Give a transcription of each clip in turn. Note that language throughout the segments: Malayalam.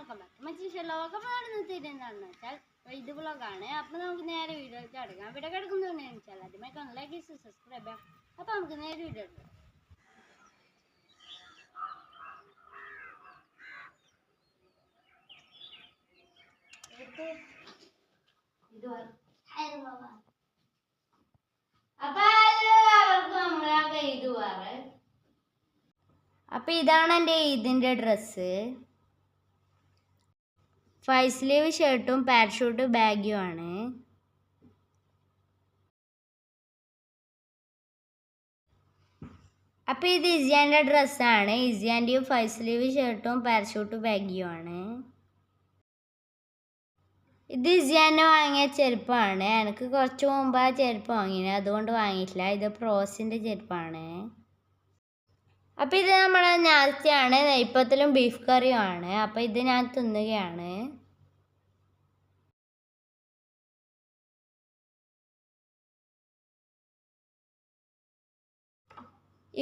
വെൽക്കം ബാക്ക് മറ്റേ ലോകം നടന്നിട്ട് എന്താണെന്ന് വെച്ചാൽ ഇത് വ്ളോഗാണ്. അപ്പോൾ നമുക്ക് നേരെ വീഡിയോ കിടക്കാം. വീഡിയോ കിടക്കുന്നതെന്ന് വെച്ചാൽ ആദ്യമായി കാണാൻ ലൈക്ക് സബ്സ്ക്രൈബ് ചെയ്യാം. അപ്പോൾ നമുക്ക് നേരെ വീഡിയോ എടുക്കാം. അപ്പൊ എല്ലാവർക്കും നമ്മളെ ഇത് വേറെ അപ്പൊ ഇതാണ് എന്റെ ഇതിന്റെ ഡ്രസ്സ് ഫൈവ് സ്ലീവ് ഷർട്ടും പാരഷൂട്ട് ബാഗും ആണ് അപ്പോൾ ഇത് ഇസിയാന്റെ ഡ്രസ്സാണ്. ഇസിയാന്റെയും ഫൈവ് സ്ലീവ് ഷർട്ടും പാരഷൂട്ട് ബാഗും ആണ് ഇത് ഇസിയാന്റെ വാങ്ങിയ ചെരുപ്പാണ്. എനിക്ക് കുറച്ച് മുമ്പ് ആ ചെരുപ്പ് വാങ്ങിയത് അതുകൊണ്ട് വാങ്ങിയിട്ടില്ല. ഇത് പ്രോസിന്റെ ചെരുപ്പാണ്. അപ്പോൾ ഇത് നമ്മുടെ ഞാസ്തിയാണ് നെയ്പ്പത്തിലും ബീഫ് കറിയുമാണ്. അപ്പോൾ ഇത് ഞാൻ തിന്നുകയാണ്.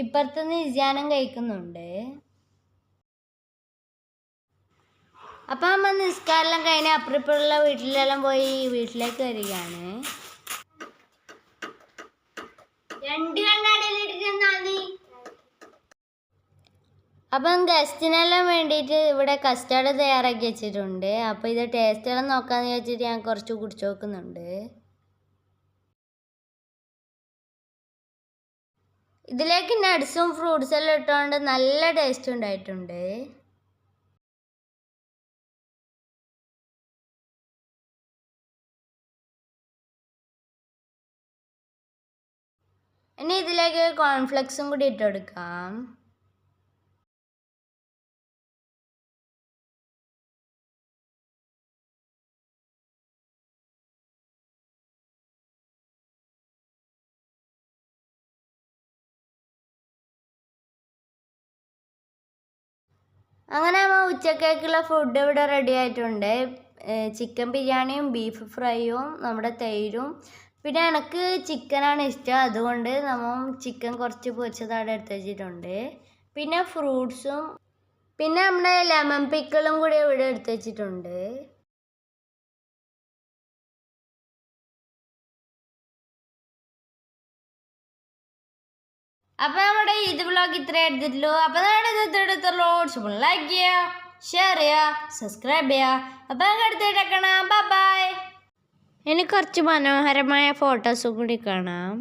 ഇപ്പുറത്തുനിന്ന് നിസ്യാനം കഴിക്കുന്നുണ്ട്. അപ്പം അമ്മ നിസ്കാരെല്ലാം കഴിഞ്ഞ് അപ്പുറപ്പുറമുള്ള വീട്ടിലെല്ലാം പോയി വീട്ടിലേക്ക് വരികയാണ്. രണ്ട് അപ്പം ഗസ്റ്റിനെല്ലാം വേണ്ടിയിട്ട് ഇവിടെ കസ്റ്റാർഡ് തയ്യാറാക്കി വെച്ചിട്ടുണ്ട്. അപ്പോൾ ഇത് ടേസ്റ്റ് എല്ലാം നോക്കാമെന്ന് വെച്ചിട്ട് ഞാൻ കുറച്ച് കുടിച്ചു നോക്കുന്നുണ്ട്. ഇതിലേക്ക് നട്സും ഫ്രൂട്ട്സ് എല്ലാം ഇട്ടുകൊണ്ട് നല്ല ടേസ്റ്റ് ഉണ്ടായിട്ടുണ്ട്. ഇനി ഇതിലേക്ക് കോൺഫ്ലെക്സും കൂടി ഇട്ട് കൊടുക്കാം. അങ്ങനെ നമ്മൾ ഉച്ചക്കേക്കുള്ള ഫുഡ് ഇവിടെ റെഡി ആയിട്ടുണ്ട്. ചിക്കൻ ബിരിയാണിയും ബീഫ് ഫ്രൈയും നമ്മുടെ തൈരും. പിന്നെ എനിക്ക് ചിക്കനാണ് ഇഷ്ടം. അതുകൊണ്ട് നമ്മൾ ചിക്കൻ കുറച്ച് പൊരിച്ചതാണ് എടുത്ത് വെച്ചിട്ടുണ്ട്. പിന്നെ ഫ്രൂട്ട്സും പിന്നെ നമ്മുടെ ലെമൺ പിക്കിളും കൂടി ഇവിടെ എടുത്ത് വെച്ചിട്ടുണ്ട്. അപ്പോൾ നമ്മുടെ ഇത് വ്ളോഗ് ഇത്രേ എടുത്തിട്ടുള്ളൂ. അപ്പോൾ നമ്മുടെ ഇത് ഇത്ര എടുത്തുള്ളൂ ലൈക്ക് ചെയ്യുക ഷെയർ ചെയ്യുക സബ്സ്ക്രൈബ് ചെയ്യുക അപ്പോൾ നമുക്ക് എടുത്തിട്ടേക്കണം ബൈ ഇനി കുറച്ച് മനോഹരമായ ഫോട്ടോസും കൂടി കാണാം.